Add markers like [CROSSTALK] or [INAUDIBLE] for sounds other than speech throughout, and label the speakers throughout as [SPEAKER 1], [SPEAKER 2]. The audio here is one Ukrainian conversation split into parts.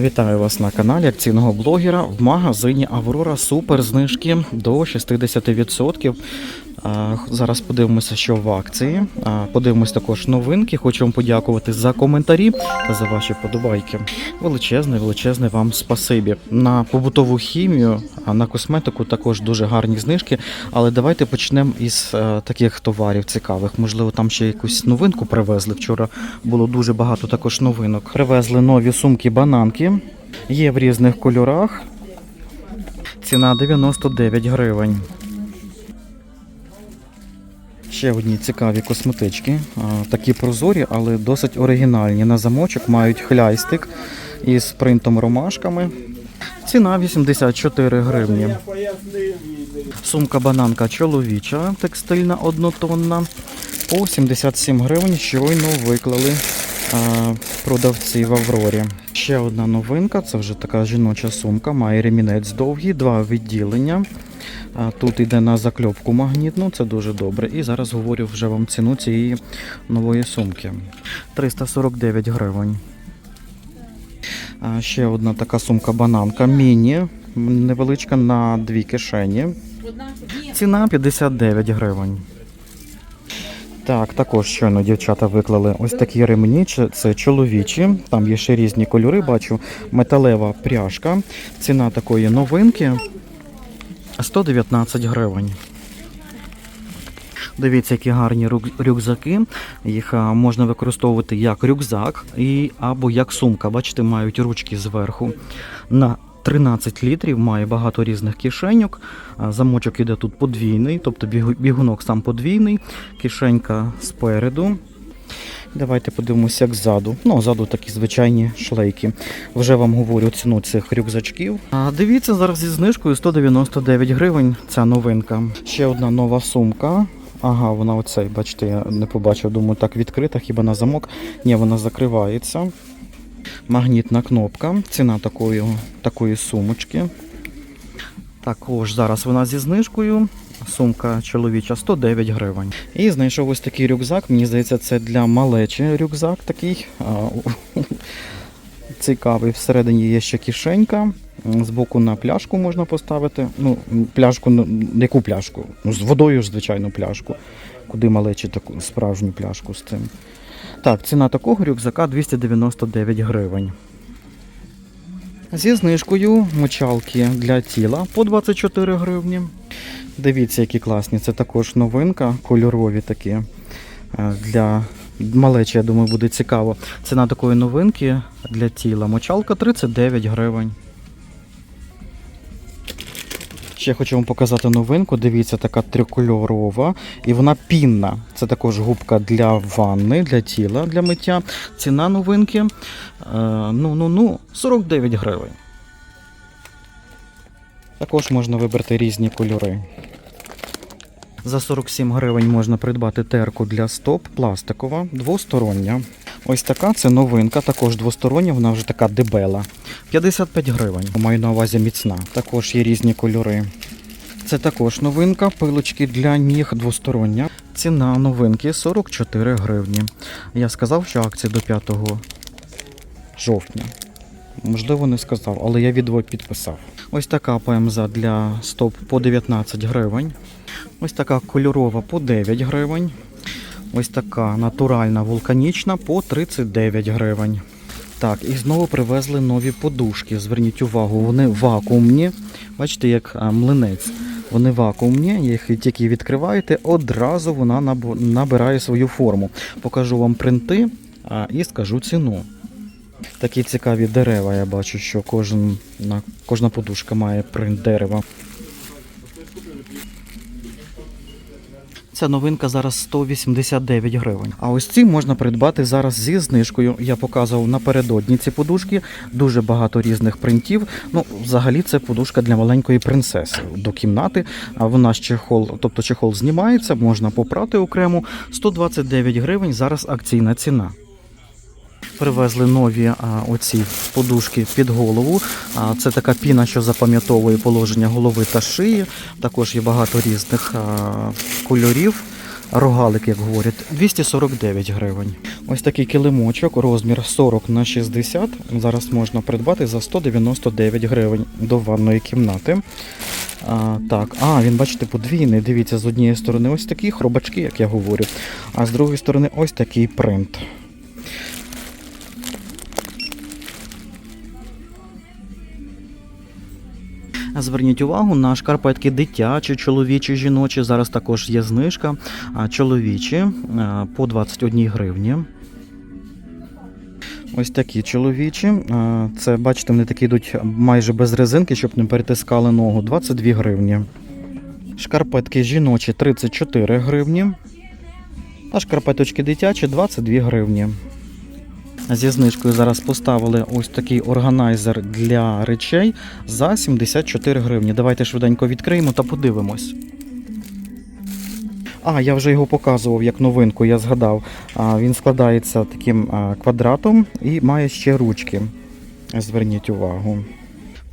[SPEAKER 1] Вітаю вас на каналі акційного блогера в магазині Аврора Супер знижки до 60%. Зараз подивимося, що в акції. Подивимось також новинки. Хочу вам подякувати за коментарі та за ваші подобайки. Величезне, величезне вам спасибі. На побутову хімію, а на косметику також дуже гарні знижки. Але давайте почнемо із е, таких товарів цікавих. Можливо, там ще якусь новинку привезли. Вчора було дуже багато також новинок. Привезли нові сумки бананки. Є в різних кольорах. Ціна 99 гривень. Ще одні цікаві косметички. Такі прозорі, але досить оригінальні. На замочок мають хляйстик із принтом ромашками. Ціна 84 гривні. Сумка бананка чоловіча, текстильна однотонна. По 77 гривень щойно виклали продавці в Аврорі. Ще одна новинка це вже така жіноча сумка, має ремінець довгий, два відділення. Тут йде на закльопку магнітну, це дуже добре. І зараз говорю вже вам ціну цієї нової сумки. 349 гривень. Ще одна така сумка бананка міні, невеличка на дві кишені. Ціна 59 гривень. Так, також щойно дівчата виклали ось такі ремені. Це чоловічі. Там є ще різні кольори. Бачу металева пряжка. Ціна такої новинки 119 гривень. Дивіться, які гарні рюкзаки. Їх можна використовувати як рюкзак і, або як сумка. Бачите, мають ручки зверху. На 13 літрів має багато різних кишеньок. Замочок іде тут подвійний, тобто бігунок сам подвійний, кишенька спереду. Давайте подивимося, як ззаду. Ну, ззаду такі звичайні шлейки. Вже вам говорю ціну цих рюкзачків. А дивіться, зараз зі знижкою 199 гривень. Ця новинка. Ще одна нова сумка. Ага, вона оцей, бачите, я не побачив, думаю, так відкрита, хіба на замок. Ні, вона закривається. Магнітна кнопка. Ціна такої, такої сумочки. Також зараз вона зі знижкою. Сумка чоловіча 109 гривень. І знайшов ось такий рюкзак. Мені здається, це для малечі рюкзак такий. Цікавий. Всередині є ще кишенька. Збоку на пляшку можна поставити. Ну, пляшку, ну, яку пляшку? Ну, з водою звичайно, пляшку. Куди малечі таку справжню пляшку з цим. Так, ціна такого рюкзака 299 гривень. Зі знижкою мочалки для тіла по 24 гривні. Дивіться, які класні. Це також новинка, кольорові такі. е, Для малечі, я думаю, буде цікаво. Ціна такої новинки для тіла. Мочалка 39 гривень. Ще хочу вам показати новинку. Дивіться, така трикольорова. І вона пінна. Це також губка для ванни, для тіла, для миття. Ціна новинки. е, ну, ну, ну, 49 гривень. Також можна вибрати різні кольори. За 47 гривень можна придбати терку для стоп, пластикова, двостороння. Ось така це новинка, також двостороння, вона вже така дебела. 55 гривень. Маю на увазі міцна. Також є різні кольори. Це також новинка, пилочки для ніг двостороння. Ціна новинки 44 гривні. Я сказав, що акція до 5 жовтня. Можливо, не сказав, але я відео підписав. Ось така ПМЗ для стоп по 19 гривень. Ось така кольорова по 9 гривень. Ось така натуральна вулканічна по 39 гривень. Так, і знову привезли нові подушки. Зверніть увагу, вони вакуумні. Бачите, як млинець. Вони вакуумні, їх тільки відкриваєте, одразу вона набирає свою форму. Покажу вам принти і скажу ціну. Такі цікаві дерева. Я бачу, що кожен, на, кожна подушка має принт дерева. Ця новинка зараз 189 гривень. А ось ці можна придбати зараз зі знижкою. Я показував напередодні ці подушки. Дуже багато різних принтів. Ну, взагалі, це подушка для маленької принцеси до кімнати. А вона з чехол, тобто чехол знімається, можна попрати окремо. 129 гривень. Зараз акційна ціна. Привезли нові а, оці подушки під голову. А, це така піна, що запам'ятовує положення голови та шиї. Також є багато різних а, кольорів. рогалик, як говорять, 249 гривень. Ось такий килимочок, розмір 40 на 60. Зараз можна придбати за 199 гривень до ванної кімнати. А, так, а, він, бачите, подвійний. Дивіться, з однієї сторони ось такі хробачки, як я говорю, а з другої сторони ось такий принт. Зверніть увагу на шкарпетки дитячі, чоловічі, жіночі. Зараз також є знижка. Чоловічі е, по 21 гривні. Ось такі чоловічі. Е, Це, бачите, вони такі йдуть майже без резинки, щоб не перетискали ногу. 22 гривні. Шкарпетки жіночі 34 гривні. А шкарпеточки дитячі 22 гривні. Зі знижкою зараз поставили ось такий органайзер для речей за 74 гривні. Давайте швиденько відкриємо та подивимось. А, я вже його показував як новинку, я згадав. Він складається таким квадратом і має ще ручки. Зверніть увагу.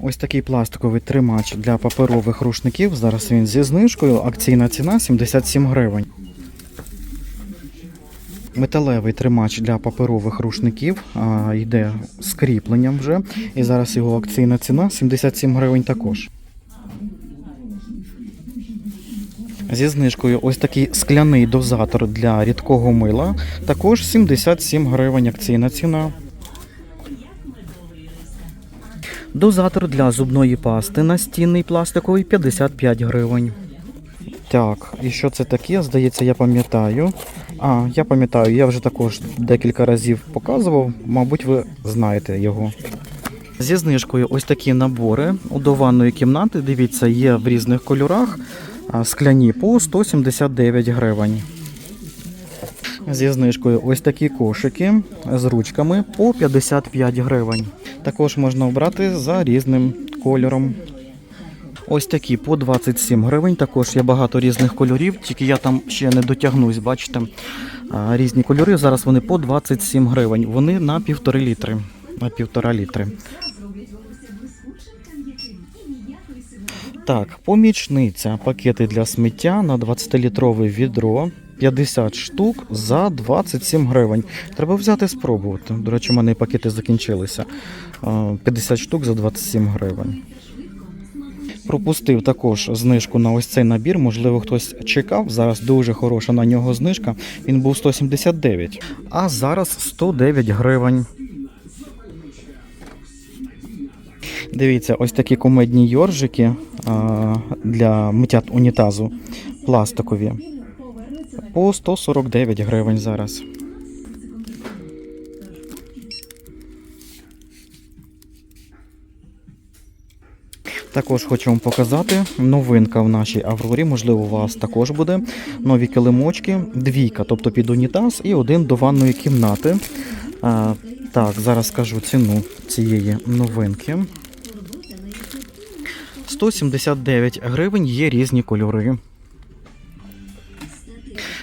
[SPEAKER 1] Ось такий пластиковий тримач для паперових рушників. Зараз він зі знижкою. Акційна ціна 77 гривень. Металевий тримач для паперових рушників а, йде з кріпленням вже. І зараз його акційна ціна 77 гривень також. Зі знижкою ось такий скляний дозатор для рідкого мила. Також 77 гривень акційна ціна. Дозатор для зубної пасти настінний пластиковий 55 гривень. Так, і що це таке? Здається, я пам'ятаю. А, я пам'ятаю, я вже також декілька разів показував, мабуть, ви знаєте його. Зі знижкою ось такі набори до ванної кімнати. Дивіться, є в різних кольорах. Скляні по 179 гривень. Зі знижкою ось такі кошики з ручками по 55 гривень. Також можна обрати за різним кольором. Ось такі по 27 гривень. Також є багато різних кольорів, тільки я там ще не дотягнусь, бачите. Різні кольори. Зараз вони по 27 гривень. Вони на півтори літри. На півтора літри. Так, помічниця. Пакети для сміття на 20-літрове відро. 50 штук за 27 гривень. Треба взяти спробувати. До речі, у мене пакети закінчилися. А, 50 штук за 27 гривень. Пропустив також знижку на ось цей набір. Можливо, хтось чекав. Зараз дуже хороша на нього знижка. Він був 179, а зараз 109 гривень. Дивіться, ось такі комедні йоржики а, для миття унітазу пластикові. По 149 гривень зараз. Також хочу вам показати новинка в нашій Аврорі. Можливо, у вас також буде нові килимочки, двійка, тобто під унітаз, і один до ванної кімнати. А, так, зараз скажу ціну цієї новинки. 179 гривень є різні кольори.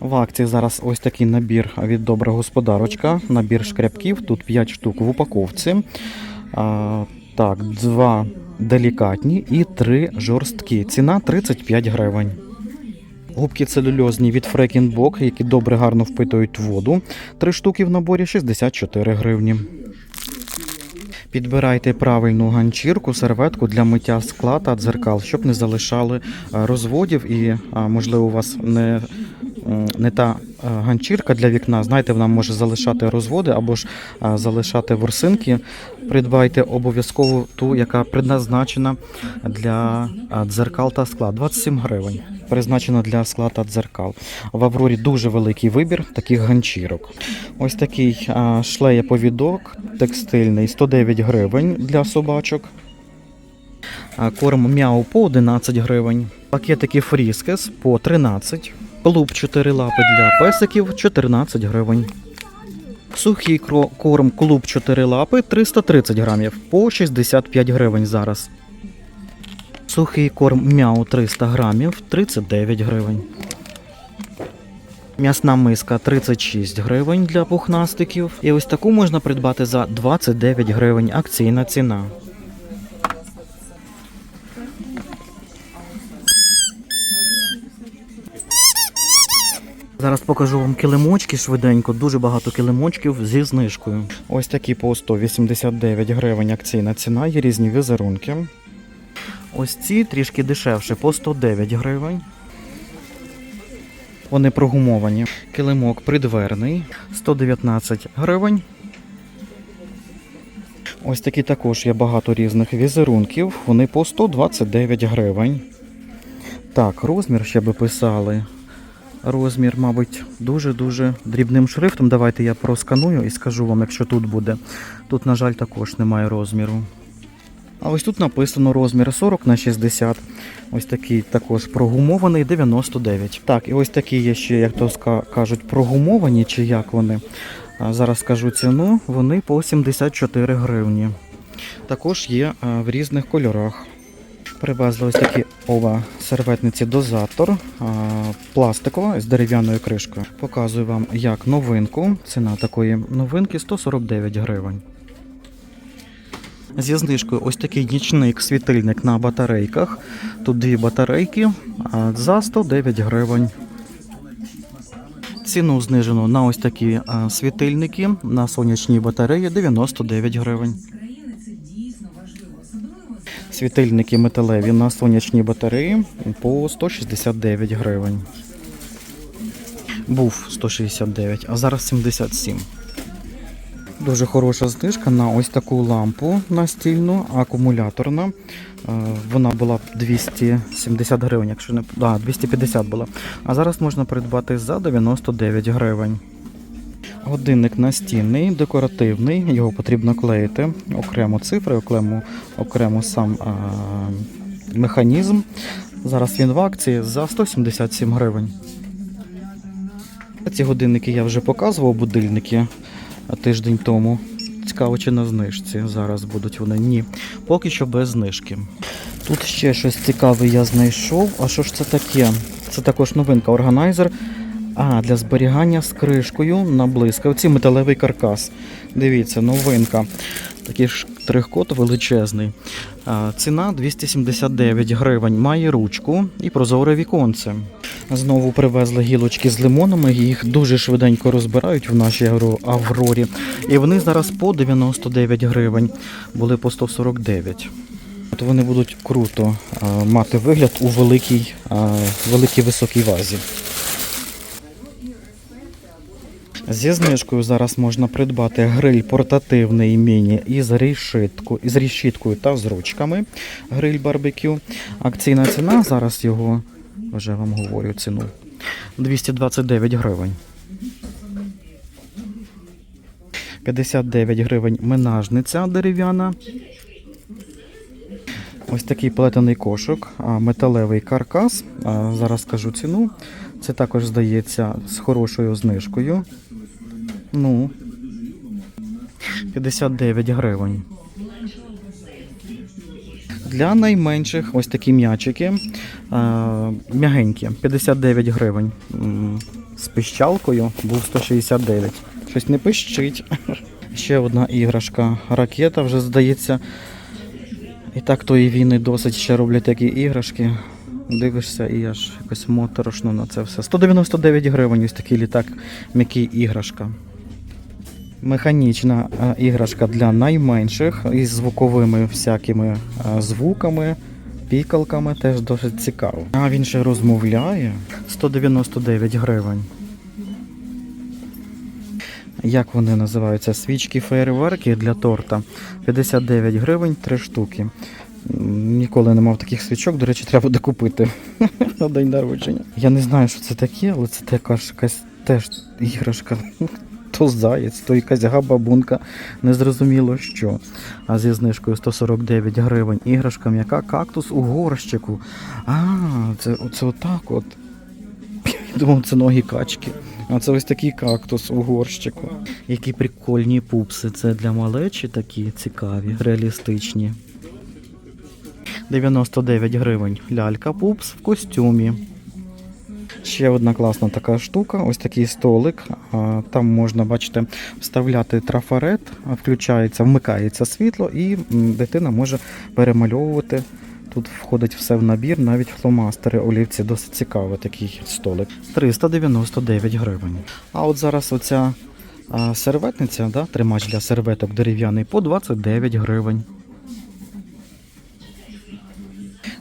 [SPEAKER 1] В акції зараз ось такий набір від добра господарочка. Набір шкрябків. Тут 5 штук в упаковці. Так, два делікатні і три жорсткі. Ціна 35 гривень. Губки целюльозні від Фрекінбок, які добре гарно впитують воду. Три штуки в наборі 64 гривні. Підбирайте правильну ганчірку, серветку для миття скла та дзеркал, щоб не залишали е, розводів і, можливо, у вас не, не та е, ганчірка для вікна. Знаєте, вона може залишати розводи або ж залишати ворсинки. Придбайте обов'язково ту, яка предназначена для дзеркал та скла. 27 гривень. Призначена для скла та дзеркал. В Аврорі дуже великий вибір таких ганчірок. Ось такий а, шлеєповідок текстильний 109 гривень для собачок. Корм мяу по 11 гривень. Пакетики фріскес по 13. Клуб 4 лапи для песиків 14 гривень. Сухий корм клуб 4 лапи 330 грамів по 65 гривень зараз. Сухий корм мяу 300 грамів 39 гривень. М'ясна миска 36 гривень для пухнастиків. І ось таку можна придбати за 29 гривень. Акційна ціна. Зараз покажу вам килимочки швиденько, дуже багато килимочків зі знижкою. Ось такі по 189 гривень акційна ціна, є різні візерунки. Ось ці трішки дешевше, по 109 гривень. Вони прогумовані. Килимок придверний 119 гривень. Ось такі також є багато різних візерунків. Вони по 129 гривень. Так, розмір ще би писали. Розмір, мабуть, дуже-дуже дрібним шрифтом. Давайте я просканую і скажу вам, якщо тут буде. Тут, на жаль, також немає розміру. А ось тут написано розмір 40 на 60. Ось такий також прогумований 99. Так, і ось такі є ще, як то кажуть, прогумовані, чи як вони. Зараз скажу ціну, вони по 74 гривні. Також є в різних кольорах. Привезли ось такі ова серветниці дозатор пластикова з дерев'яною кришкою. Показую вам як новинку. Ціна такої новинки 149 гривень. Зі знижкою ось такий нічник світильник на батарейках. Тут дві батарейки за 109 гривень. Ціну знижено на ось такі світильники на сонячній батареї 99 гривень. Світильники металеві на сонячній батареї по 169 гривень. Був 169, а зараз 77. Дуже хороша знижка на ось таку лампу настільну, акумуляторна. Е, Вона була 270 гривень, якщо не да, 250 була. А зараз можна придбати за 99 гривень. Годинник настінний, декоративний, його потрібно клеїти. Окремо цифри, окремо, окремо сам а, механізм. Зараз він в акції за 177 гривень. Ці годинники я вже показував, будильники тиждень тому. Цікаво, чи на знижці зараз будуть вони. Ні. Поки що без знижки. Тут ще щось цікаве я знайшов. А що ж це таке? Це також новинка органайзер. А, для зберігання з кришкою на блискавці металевий каркас. Дивіться, новинка. Такий штрих-код величезний. А, ціна 279 гривень. Має ручку і прозоре віконце. Знову привезли гілочки з лимонами, їх дуже швиденько розбирають в нашій Аврорі. І вони зараз по 99 гривень, були по 149. От вони будуть круто мати вигляд у великій, великій високій вазі. Зі знижкою зараз можна придбати гриль портативний міні із решітку, із решіткою та з ручками. Гриль барбекю. Акційна ціна зараз його, вже вам говорю ціну. 229 гривень. 59 гривень менажниця дерев'яна. Ось такий плетений кошик, металевий каркас. Зараз скажу ціну. Це також здається з хорошою знижкою. Ну, 59 гривень. Для найменших ось такі м'ячики. а, М'ягенькі, 59 гривень. З пищалкою був 169. Щось не пищить. [LAUGHS] Ще одна іграшка. Ракета вже здається. І так тої війни досить ще роблять такі іграшки. Дивишся і аж якось моторошно на це все. 199 гривень ось такий літак, м'який іграшка. Механічна е, іграшка для найменших із звуковими всякими е, звуками, пікалками, теж досить цікаво. А він ще розмовляє. 199 гривень. Як вони називаються? Свічки фейерверки для торта. 59 гривень, 3 штуки. Ніколи не мав таких свічок, до речі, треба буде купити [LAUGHS] на день народження. Я не знаю, що це таке, але це також якась теж іграшка. То заєць, то якась габабунка, незрозуміло що. А зі знижкою 149 гривень. Іграшка м'яка, кактус у горщику. А, це, це отак от. Я думав, це ноги качки. А це ось такий кактус у горщику. Які прикольні пупси. Це для малечі такі цікаві, реалістичні. 99 гривень. Лялька пупс в костюмі. Ще одна класна така штука, ось такий столик. Там можна, бачите, вставляти трафарет, включається, вмикається світло, і дитина може перемальовувати Тут входить все в набір, навіть фломастери, олівці, досить цікавий такий столик. 399 гривень. А от зараз оця серветниця, да, тримач для серветок дерев'яний по 29 гривень.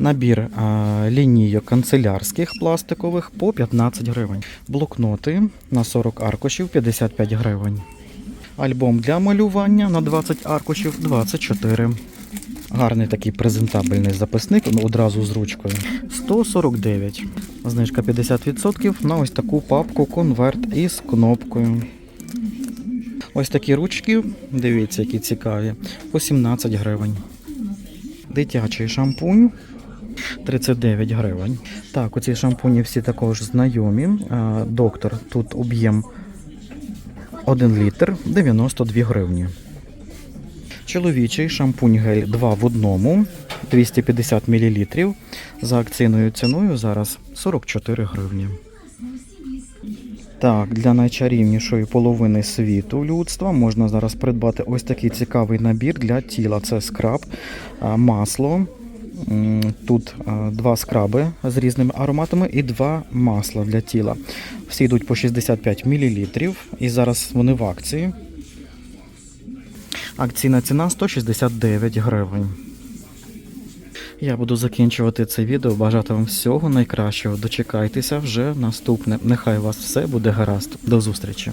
[SPEAKER 1] Набір а, лінійок канцелярських пластикових по 15 гривень. Блокноти на 40 аркушів 55 гривень. Альбом для малювання на 20 аркушів 24. Гарний такий презентабельний записник, ну, одразу з ручкою. 149. Знижка 50% на ось таку папку конверт із кнопкою. Ось такі ручки, дивіться, які цікаві, по 17 гривень. Дитячий шампунь 39 гривень. Так, оці шампуні всі також знайомі. Доктор, тут об'єм 1 літр 92 гривні. Чоловічий шампунь гель 2 в одному 250 мл. За акційною ціною зараз 44 гривні. Так, для найчарівнішої половини світу людства можна зараз придбати ось такий цікавий набір для тіла. Це скраб, масло. Тут два скраби з різними ароматами і два масла для тіла. Всі йдуть по 65 мл. І зараз вони в акції. Акційна ціна 169 гривень. Я буду закінчувати це відео. Бажати вам всього найкращого. Дочекайтеся вже наступне. Нехай у вас все буде гаразд. До зустрічі.